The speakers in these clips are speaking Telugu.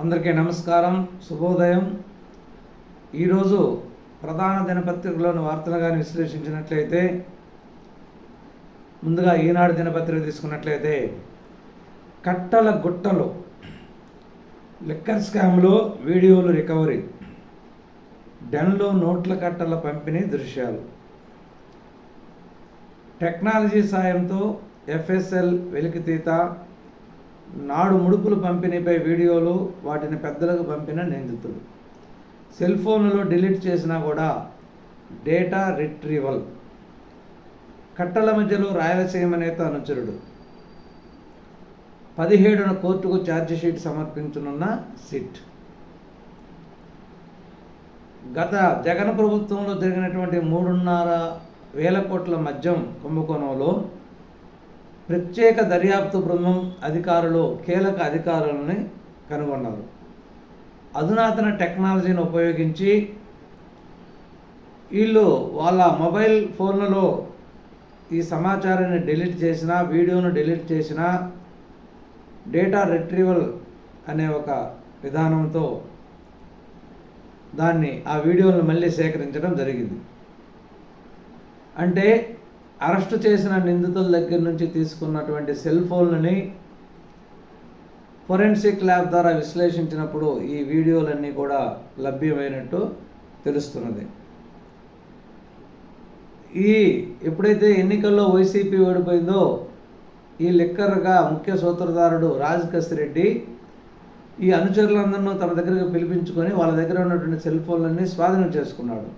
అందరికీ నమస్కారం శుభోదయం. ఈరోజు ప్రధాన దినపత్రికలోని వార్తలు కానీ విశ్లేషించినట్లయితే ముందుగా ఈనాడు దినపత్రిక తీసుకున్నట్లయితే కట్టల గుట్టలు లిక్కర్ స్కామ్లో వీడియోలు రికవరీ డెన్లో నోట్ల కట్టల పంపిణీ దృశ్యాలు. టెక్నాలజీ సాయంతో ఎఫ్ఎస్ఎల్ వెలికితీత నాడు ముడుపులు పంపిణీపై వీడియోలు వాటిని పెద్దలకు పంపిన నిందితుడు సెల్ ఫోన్లలో డిలీట్ చేసినా కూడా డేటా రిట్రీవల్. కట్టల మధ్యలో రాయలసీమ నేత అనుచరుడు. పదిహేడున కోర్టుకు ఛార్జిషీట్ సమర్పించనున్న సిట్. గత జగన్ ప్రభుత్వంలో జరిగినటువంటి మూడున్నర వేల కోట్ల మద్యం కుంభకోణంలో ప్రత్యేక దర్యాప్తు బృందం అధికారులు కీలక అధికారులని కనుగొన్నారు. అధునాతన టెక్నాలజీని ఉపయోగించి వీళ్ళు వాళ్ళ మొబైల్ ఫోన్లలో ఈ సమాచారాన్ని డిలీట్ చేసిన వీడియోను డిలీట్ చేసిన డేటా రిట్రీవల్ అనే ఒక విధానంతో దాన్ని ఆ వీడియోలను మళ్ళీ సేకరించడం జరిగింది. అంటే అరెస్ట్ చేసిన నిందితుల దగ్గర నుంచి తీసుకున్నటువంటి సెల్ ఫోన్లని ఫొరెన్సిక్ ల్యాబ్ ద్వారా విశ్లేషించినప్పుడు ఈ వీడియోలన్నీ కూడా లభ్యమైనట్టు తెలుస్తున్నది. ఈ ఎప్పుడైతే ఎన్నికల్లో వైసీపీ ఓడిపోయిందో ఈ లిక్కర్గా ముఖ్య సూత్రధారుడు రాజ్ రెడ్డి ఈ అనుచరులందరినూ తమ దగ్గరకు పిలిపించుకొని వాళ్ళ దగ్గర ఉన్నటువంటి సెల్ ఫోన్లన్నీ స్వాధీనం చేసుకున్నాడు.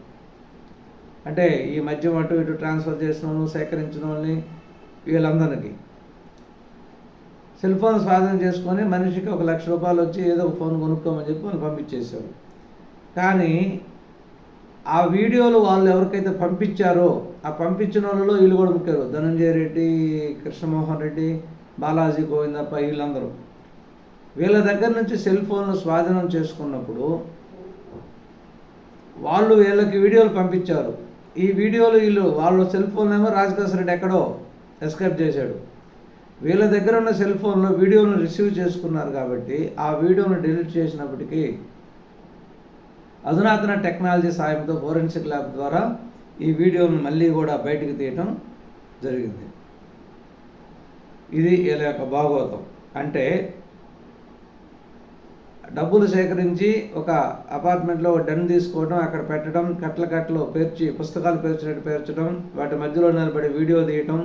అంటే ఈ మధ్య అటు ఇటు ట్రాన్స్ఫర్ చేసిన వాళ్ళు సేకరించిన వాళ్ళని వీళ్ళందరికీ సెల్ ఫోన్ స్వాధీనం చేసుకొని మనిషికి ఒక లక్ష రూపాయలు వచ్చి ఏదో ఒక ఫోన్ కొనుక్కోమని చెప్పి వాళ్ళు పంపించేశారు. కానీ ఆ వీడియోలు వాళ్ళు ఎవరికైతే పంపించారో ఆ పంపించిన వాళ్ళలో వీళ్ళు కూడా ముక్కారు ధనంజయ రెడ్డి కృష్ణమోహన్ రెడ్డి బాలాజీ గోవిందప్ప వీళ్ళందరూ. వీళ్ళ దగ్గర నుంచి సెల్ ఫోన్లు స్వాధీనం చేసుకున్నప్పుడు వాళ్ళు వీళ్ళకి వీడియోలు పంపించారు. ఈ వీడియోలు వీళ్ళు వాళ్ళ సెల్ ఫోన్ ఏమో రాజకాశ రెడ్డి ఎక్కడో ఎస్కేప్ చేశాడు. వీళ్ళ దగ్గర ఉన్న సెల్ ఫోన్లో వీడియోను రిసీవ్ చేసుకున్నారు కాబట్టి ఆ వీడియోను డిలీట్ చేసినప్పటికీ అధునాతన టెక్నాలజీ సాయంతో ఫోరెన్సిక్ ల్యాబ్ ద్వారా ఈ వీడియోను మళ్ళీ కూడా బయటకు తీయటం జరిగింది. ఇది వీళ్ళ యొక్క భాగవతం అంటే డబ్బులు సేకరించి ఒక అపార్ట్మెంట్లో ఒక డన్ తీసుకోవడం అక్కడ పెట్టడం కట్ల కట్టలు పేర్చి పుస్తకాలు పేర్చినట్టు పేర్చడం వాటి మధ్యలో నిలబడి వీడియో తీయటం.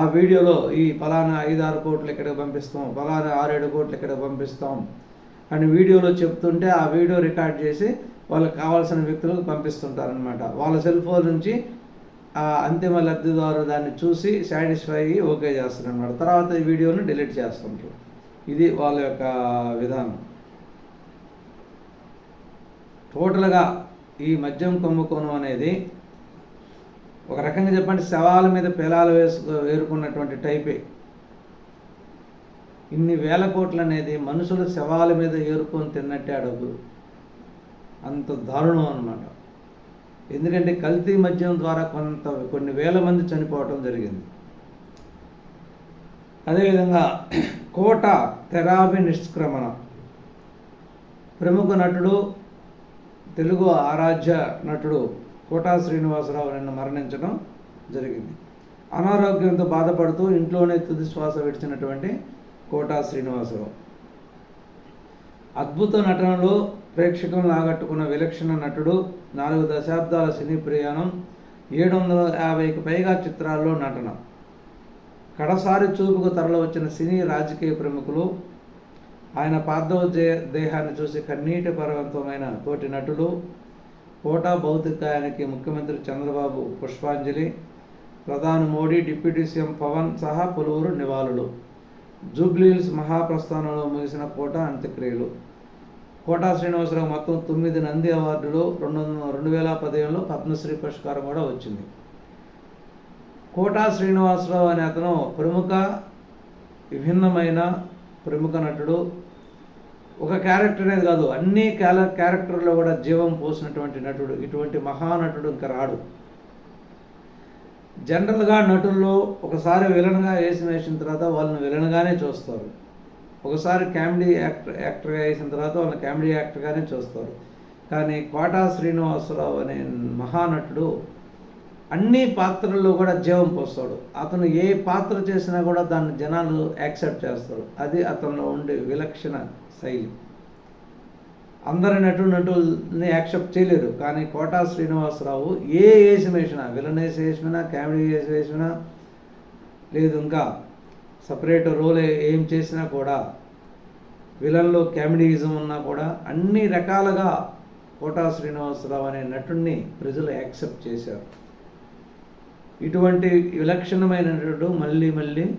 ఆ వీడియోలో ఈ ఫలానా ఐదు ఆరు కోట్లు ఇక్కడికి పంపిస్తాం ఫలానా ఆరేడు కోట్లు ఇక్కడికి పంపిస్తాం అని వీడియోలో చెప్తుంటే ఆ వీడియో రికార్డ్ చేసి వాళ్ళకి కావాల్సిన వ్యక్తులకు పంపిస్తుంటారనమాట వాళ్ళ సెల్ ఫోన్ నుంచి ఆ అంతిమ లబ్ధిదారు దాన్ని చూసి సాటిస్ఫై అయ్యి ఓకే చేస్తారనమాట తర్వాత ఈ వీడియోని డిలీట్ చేస్తుంటారు. ఇది వాళ్ళ యొక్క విధానం. టోటల్గా ఈ మద్యం కుంభకోణం అనేది ఒక రకంగా చెప్పండి శవాల మీద పిలాలు వేసుకో వేరుకున్నటువంటి టైపే. ఇన్ని వేల కోట్లు అనేది మనుషుల శవాల మీద ఏరుకొని తిన్నట్టే అడుగు అంత దారుణం అనమాట ఎందుకంటే కల్తీ మద్యం ద్వారా కొంత కొన్ని వేల మంది చనిపోవటం జరిగింది. అదేవిధంగా కోట తెరాబి నిష్క్రమణ. ప్రముఖ నటుడు తెలుగు ఆరాధ్య నటుడు కోటా శ్రీనివాసరావు నిన్న మరణించడం జరిగింది. అనారోగ్యంతో బాధపడుతూ ఇంట్లోనే తుది శ్వాస విడిచినటువంటి కోటా శ్రీనివాసరావు. అద్భుత నటనలో ప్రేక్షకులను ఆగట్టుకున్న విలక్షణ నటుడు నాలుగు దశాబ్దాల సినీ ప్రయాణం ఏడు వందల యాభైకి పైగా చిత్రాల్లో నటన. కడసారి చూపుకు తరలి వచ్చిన సినీ రాజకీయ ప్రముఖులు ఆయన పార్థవ దేహాన్ని చూసి కన్నీటి పర్వంతమైన తోటి నటులు కోటా భౌతికాయానికి ముఖ్యమంత్రి చంద్రబాబు పుష్పాంజలి ప్రధాని మోడీ డిప్యూటీ సీఎం పవన్ సహా పలువురు నివాళులు. జూబ్లీహిల్స్ మహాప్రస్థానంలో ముగిసిన కోట అంత్యక్రియలు. కోటా శ్రీనివాసరావు మొత్తం తొమ్మిది నంది అవార్డులు రెండు రెండు వేల పదిహేనులో పద్మశ్రీ పురస్కారం కూడా వచ్చింది. కోటా శ్రీనివాసరావు అనే అతను ప్రముఖ విభిన్నమైన ప్రముఖ నటుడు ఒక క్యారెక్టర్ అనేది కాదు. అన్ని క్యాల క్యారెక్టర్లో కూడా జీవం పోసినటువంటి నటుడు ఇటువంటి మహానటుడు ఇంకా రాడు. జనరల్గా నటుల్లో ఒకసారి విలన్గా వేసిన వేసిన తర్వాత వాళ్ళని విలన్గానే చూస్తారు. ఒకసారి కామెడీ యాక్టర్ యాక్టర్గా వేసిన తర్వాత వాళ్ళని కామెడీ యాక్టర్గానే చూస్తారు. కానీ కోటా శ్రీనివాసరావు అనే మహానటుడు అన్ని పాత్రల్లో కూడా జీవం పోస్తాడు. అతను ఏ పాత్ర చేసినా కూడా దాన్ని జనాలు యాక్సెప్ట్ చేస్తారు. అది అతనిలో ఉండే విలక్షణ శైలి. అందరి నటు నటుల్ని యాక్సెప్ట్ చేయలేరు. కానీ కోటా శ్రీనివాసరావు ఏ వేసి వేసినా విలన్ వేసి వేసినా కామెడీ వేసి వేసినా లేదు ఇంకా సపరేట్ రోల్ ఏం చేసినా కూడా విలన్లో కామెడీయిజం ఉన్నా కూడా అన్ని రకాలుగా కోటా శ్రీనివాసరావు అనే నటుడిని ప్రజలు యాక్సెప్ట్ చేశారు. ఇటువంటి విలక్షణమైన నటుడు మళ్ళీ మళ్ళీ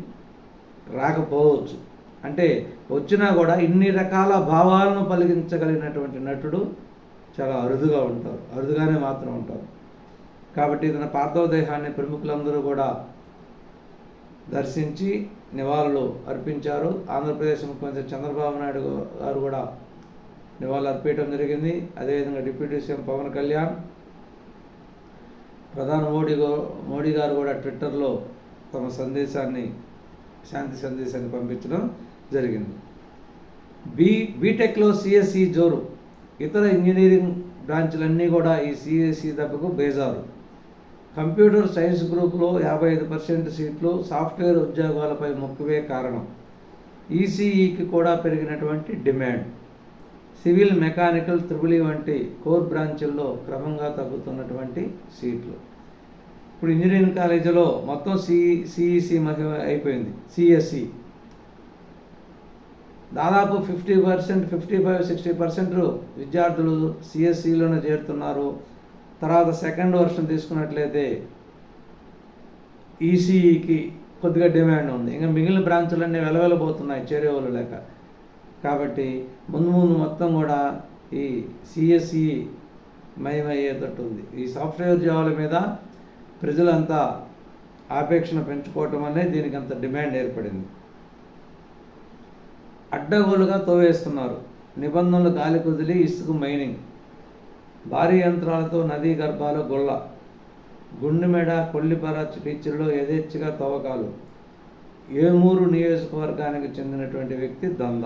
రాకపోవచ్చు. అంటే వచ్చినా కూడా ఇన్ని రకాల భావాలను పలికించగలిగినటువంటి నటుడు చాలా అరుదుగా ఉంటారు. అరుదుగానే మాత్రం ఉంటారు. కాబట్టి తన పార్థవ దేహాన్ని ప్రముఖులందరూ కూడా దర్శించి నివాళులు అర్పించారు. ఆంధ్రప్రదేశ్ ముఖ్యమంత్రి చంద్రబాబు నాయుడు గారు కూడా నివాళులు అర్పించడం జరిగింది. అదేవిధంగా డిప్యూటీ సీఎం పవన్ కళ్యాణ్ ప్రధాని మోడీ మోడీ గారు కూడా ట్విట్టర్లో తమ సందేశాన్ని శాంతి సందేశాన్ని పంపించడం జరిగింది. బీ బీటెక్లో సిఎస్సి జోరు. ఇతర ఇంజనీరింగ్ బ్రాంచ్లన్నీ కూడా ఈ సిఎస్సి దెబ్బకు బేజారు. కంప్యూటర్ సైన్స్ గ్రూప్లో యాభై ఐదు పర్సెంట్ సీట్లు సాఫ్ట్వేర్ ఉద్యోగాలపై మొక్కువే కారణం. ఈసీఈకి కూడా పెరిగినటువంటి డిమాండ్. సివిల్ మెకానికల్ త్రిబులి వంటి కోర్ బ్రాంచుల్లో క్రమంగా తగ్గుతున్నటువంటి సీట్లు. ఇప్పుడు ఇంజనీరింగ్ కాలేజీలో మొత్తం సిఈ సిఈసి అయిపోయింది సిఎస్సి. దాదాపు fifty percent fifty five sixty percent విద్యార్థులు సిఎస్సిలోనే చేరుతున్నారు. తర్వాత సెకండ్ వర్షన్ తీసుకున్నట్లయితే ఈసీఈకి కొద్దిగా డిమాండ్ ఉంది. ఇంకా మిగిలిన బ్రాంచులన్నీ వెలవెలబోతున్నాయి చేరేవాళ్ళు లేక. కాబట్టి ముందు ముందు మొత్తం కూడా ఈ సిఎస్ఈ మయమయ్యేటట్టు ఉంది ఈ సాఫ్ట్వేర్ జాబుల మీద ప్రజలంతా ఆపేక్షను పెంచుకోవటం అనే దీనికి అంత డిమాండ్ ఏర్పడింది. అడ్డగోలుగా తోవేస్తున్నారు. నిబంధనలు గాలి కుదిలి ఇసుక మైనింగ్. భారీ యంత్రాలతో నదీ గర్భాలు గొల్ల. గుండెమెడ కొల్లిపర టీచర్లో యథేచ్ఛగా తవ్వకాలు. ఏమూరు నియోజకవర్గానికి చెందినటువంటి వ్యక్తి దంద.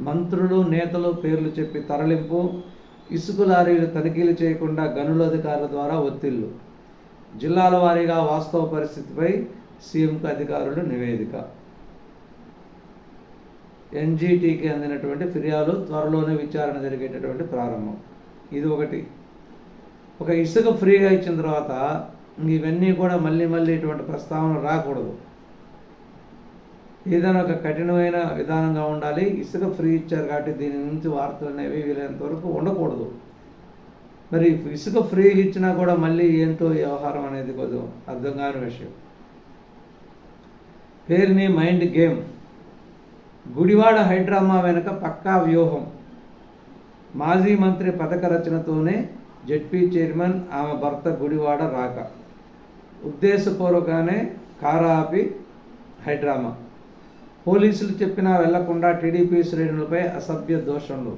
మంత్రులు నేతలు పేర్లు చెప్పి తరలింపు ఇసుక లారీలు తనిఖీలు చేయకుండా గనుల అధికారుల ద్వారా ఒత్తిళ్ళు. జిల్లాల వారీగా వాస్తవ పరిస్థితిపై సీఎంకు అధికారులు నివేదిక. ఎన్జీటీకి అందినటువంటి ఫిర్యాదు త్వరలోనే విచారణ జరిగేటటువంటి ప్రారంభం. ఇది ఒకటి. ఒక ఇసుక ఫ్రీగా ఇచ్చిన తర్వాత ఇవన్నీ కూడా మళ్ళీ మళ్ళీ ఇటువంటి ప్రస్తావన రాకూడదు. ఏదైనా ఒక కఠినమైన విధానంగా ఉండాలి. ఇసుక ఫ్రీ ఇచ్చారు కాబట్టి దీని నుంచి వార్తలు అనేవి వీలైనంత వరకు ఉండకూడదు. మరి ఇసుక ఫ్రీ ఇచ్చినా కూడా మళ్ళీ ఏంటో వ్యవహారం అనేది కొంచెం అర్థం కాని విషయం. పేరుని మైండ్ గేమ్. గుడివాడ హైడ్రామా వెనుక పక్కా వ్యూహం. మాజీ మంత్రి పథక రచనతోనే జెడ్పీ చైర్మన్ ఆమె భర్త గుడివాడ రాక. ఉద్దేశపూర్వకంగానే కారాపి హైడ్రామా. పోలీసులు చెప్పినా వెళ్ళకుండా టీడీపీ శ్రేణులపై అసభ్య దోషంలో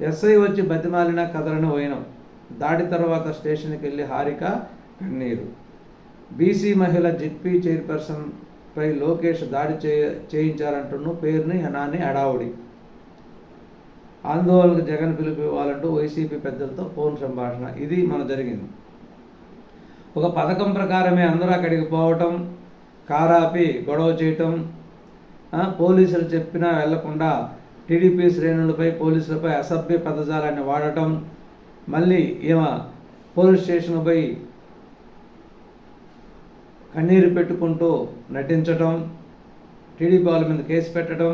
ఎస్ఐ వచ్చి బతిమాలిన కదలని పోయినాం. దాడి తర్వాత స్టేషన్కి వెళ్ళి హారిక కన్నీరు. బీసీ మహిళ జిడ్పీ చైర్పర్సన్పై లోకేష్ దాడి చేయ చేయించారంటున్న పేరుని హనాని అడావుడి. ఆందోళనకు జగన్ పిలుపు ఇవ్వాలంటూ వైసీపీ పెద్దలతో ఫోన్ సంభాషణ. ఇది మన జరిగింది. ఒక పథకం ప్రకారమే అందరూ అక్కడికి పోవటం కారాపి గొడవ చేయటం పోలీసులు చెప్పినా వెళ్ళకుండా టీడీపీ శ్రేణులపై పోలీసులపై అసభ్య పదజాలాన్ని వాడటం మళ్ళీ ఈమ పోలీస్ స్టేషన్పై కన్నీరు పెట్టుకుంటూ నటించటం టీడీపీ వాళ్ళ మీద కేసు పెట్టడం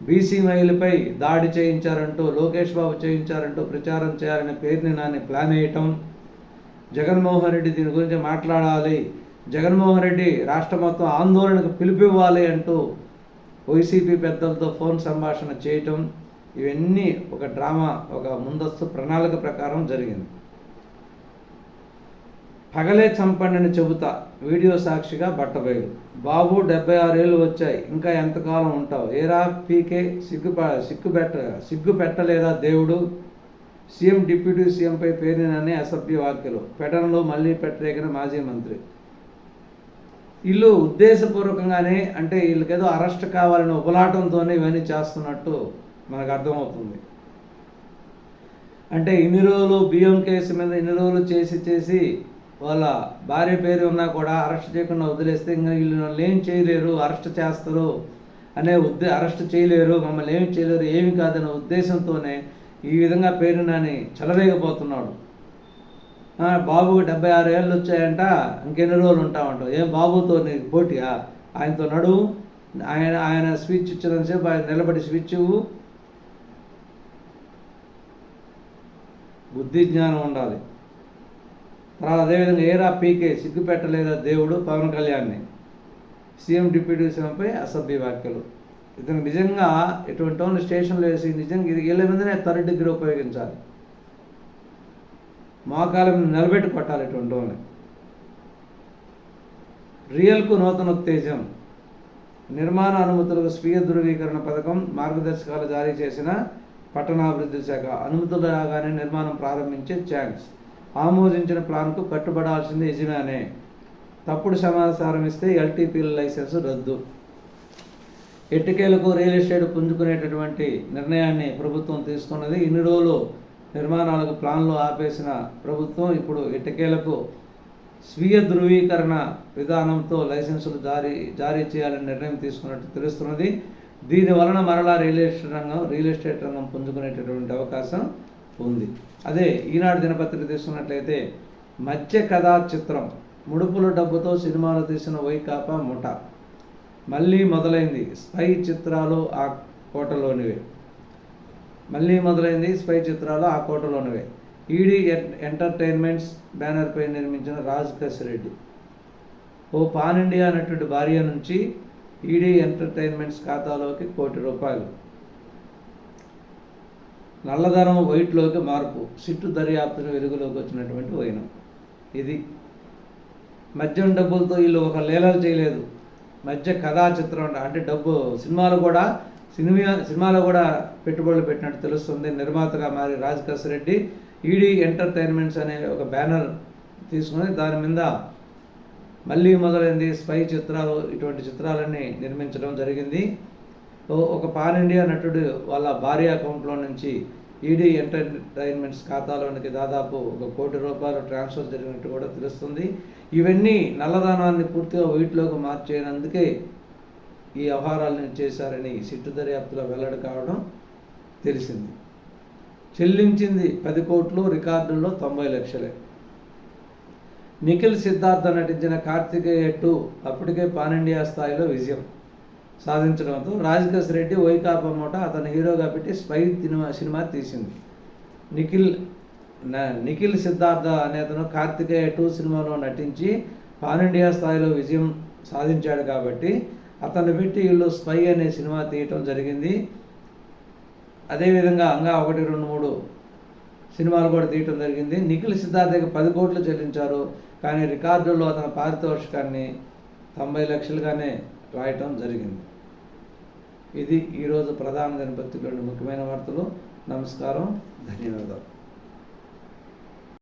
బీసీ మహిళపై దాడి చేయించారంటూ లోకేష్ బాబు చేయించారంటూ ప్రచారం చేయాలనే పేరుని నాని ప్లాన్ వేయటం జగన్మోహన్ రెడ్డి దీని గురించి మాట్లాడాలి జగన్మోహన్ రెడ్డి రాష్ట్ర మొత్తం ఆందోళనకు పిలిపివ్వాలి అంటూ వైసీపీ పెద్దలతో ఫోన్ సంభాషణ చేయటం ఇవన్నీ ఒక డ్రామా ఒక ముందస్తు ప్రణాళిక ప్రకారం జరిగింది. పగలే చంపండిని చెబుతా వీడియో సాక్షిగా బట్టబయలు. బాబు డెబ్బై ఆరేళ్ళు వచ్చాయి ఇంకా ఎంతకాలం ఉంటావు? ఏరా పీకే సిగ్గు సిగ్గు పెట్ట సిగ్గు పెట్టలేదా దేవుడు? సీఎం డిప్యూటీ సీఎంపై పేరిననే అసభ్య వ్యాఖ్యలు. పెటన్లో మళ్ళీ పెట్టరేగిన మాజీ మంత్రి. వీళ్ళు ఉద్దేశపూర్వకంగానే అంటే వీళ్ళకేదో అరెస్ట్ కావాలని ఉపలాటంతోనే ఇవన్నీ చేస్తున్నట్టు మనకు అర్థమవుతుంది. అంటే ఇన్ని రోజులు బియ్యం కేసు మీద ఇన్ని రోజులు చేసి చేసి వాళ్ళ భార్య పేరు ఉన్నా కూడా అరెస్ట్ చేయకుండా వదిలేస్తే ఇంకా వీళ్ళు నన్ను ఏం చేయలేరు అరెస్ట్ చేస్తారు అనే ఉద్దే అరెస్ట్ చేయలేరు మమ్మల్ని ఏమి చేయలేరు ఏమి కాదనే ఉద్దేశంతోనే ఈ విధంగా పేరు నాని చెలరేగిపోతున్నాడు. బాబుకి డెబ్బై ఆరు ఏళ్ళు వచ్చాయంట ఇంకెన్ని రోజులు ఉంటామంటావు? ఏం బాబుతో నీకు పోటీయా? ఆయనతో నడువు ఆయన ఆయన స్విచ్ ఇచ్చినంతసేపు ఆయన నిలబడి స్విచ్ బుద్ధి జ్ఞానం ఉండాలి. తర్వాత అదేవిధంగా ఏరా పీకే సిగ్గుపెట్టలేదా దేవుడు పవన్ కళ్యాణ్ని? సీఎం డిప్యూటీ సీఎంపై అసభ్య వ్యాఖ్యలు. ఇతను నిజంగా ఎటువంటి స్టేషన్లో వేసి నిజంగా ఇది వీళ్ళ మీదనే థర్డ్ డిగ్రీ ఉపయోగించాలి. మోకాల మీద నిలబెట్టి కొట్టాలి ఇటువంటి వాళ్ళని. రియల్కు నూతన ఉత్తేజం. నిర్మాణ అనుమతులకు స్వీయ ధృవీకరణ పథకం మార్గదర్శకాలు జారీ చేసిన పట్టణాభివృద్ధి శాఖ అనుమతులు రాగానే నిర్మాణం ప్రారంభించే ఛాన్స్. ఆమోదించిన ప్లాన్కు కట్టుబడాల్సింది యజమానే. తప్పుడు సమాచారం ఇస్తే ఎల్టీపీల లైసెన్సు రద్దు. ఎట్టికేలకు రియల్ ఎస్టేట్ పుంజుకునేటటువంటి నిర్ణయాన్ని ప్రభుత్వం తీసుకున్నది ఇన్ని రోజులు నిర్మాణాలకు ప్లాన్లు ఆపేసిన ప్రభుత్వం ఇప్పుడు ఇటకేలకు స్వీయ ధృవీకరణ విధానంతో లైసెన్సులు జారీ జారీ చేయాలని నిర్ణయం తీసుకున్నట్టు తెలుస్తున్నది. దీని వలన మరలా రియల్ ఎస్టేట్ రంగం రియల్ ఎస్టేట్ రంగం పుంజుకునేటటువంటి అవకాశం ఉంది. అదే ఈనాడు దినపత్రిక తీసుకున్నట్లయితే మత్స్య కథా చిత్రం ముడుపుల డబ్బుతో సినిమాలు తీసిన వైకాపా ముఠ. మళ్ళీ మొదలైంది. స్పై చిత్రాలు ఆ కోటలోనివే. మళ్ళీ మొదలైంది స్పై చిత్రాలు ఆ కోటలోనివే. ఈడీ ఎంటర్టైన్మెంట్స్ బ్యానర్పై నిర్మించిన రాజ్ కసిరెడ్డి. ఓ పాన్ ఇండియా నటుడి భార్య నుంచి ఈడీ ఎంటర్టైన్మెంట్స్ ఖాతాలోకి కోటి రూపాయలు. నల్లధనం వైట్లోకి మార్పు సిట్టు దర్యాప్తును వెలుగులోకి వచ్చినటువంటి వైనం. ఇది మద్యం డబ్బులతో వీళ్ళు ఒక లీలలు చేయలేదు. మధ్య కథా చిత్రం అంటే డబ్బు సినిమాలు కూడా సినిమా సినిమాలో కూడా పెట్టుబడులు పెట్టినట్టు తెలుస్తుంది. నిర్మాతగా మారి రాజ్ రెడ్డి ఈడీ ఎంటర్టైన్మెంట్స్ అనే ఒక బ్యానర్ తీసుకుని దాని మీద మళ్ళీ మొదలైంది స్పై చిత్రాలు. ఇటువంటి చిత్రాలన్నీ నిర్మించడం జరిగింది. ఒక పాన్ ఇండియా నటుడు వాళ్ళ భార్య అకౌంట్లో నుంచి ఈడీ ఎంటర్టైన్మెంట్స్ ఖాతాలోనికి దాదాపు ఒక కోటి రూపాయలు ట్రాన్స్ఫర్ జరిగినట్టు కూడా తెలుస్తుంది. ఇవన్నీ నల్లధనాన్ని పూర్తిగా వీటిలోకి మార్చేయనందుకే ఈ వ్యవహారాలను చేశారని సిట్టు దర్యాప్తులో వెల్లడి కావడం తెలిసింది. చెల్లించింది పది కోట్లు రికార్డుల్లో తొంభై లక్షలే. నిఖిల్ సిద్ధార్థ నటించిన కార్తికేయ టూ అప్పటికే పాన్ ఇండియా స్థాయిలో విజయం సాధించడంతో రాజకేశ్ రెడ్డి వైకాపా మూట అతను హీరోగా పెట్టి స్పై సినిమా సినిమా తీసింది. నిఖిల్ నిఖిల్ సిద్ధార్థ అనే అతను కార్తికేయ టూ సినిమాలో నటించి పాన్ ఇండియా స్థాయిలో విజయం సాధించాడు కాబట్టి అతను పెట్టి వీళ్ళు స్పై అనే సినిమా తీయటం జరిగింది. అదేవిధంగా అంగా ఒకటి రెండు మూడు సినిమాలు కూడా తీయటం జరిగింది. నిఖిల్ సిద్ధార్థకి పది కోట్లు చెల్లించారు. కానీ రికార్డుల్లో అతని పారితోషికాన్ని తొంభై లక్షలుగానే రాయటం జరిగింది. ఇది ఈరోజు ప్రధాన దినపత్రికలోని ముఖ్యమైన వార్తలు. నమస్కారం. ధన్యవాదాలు.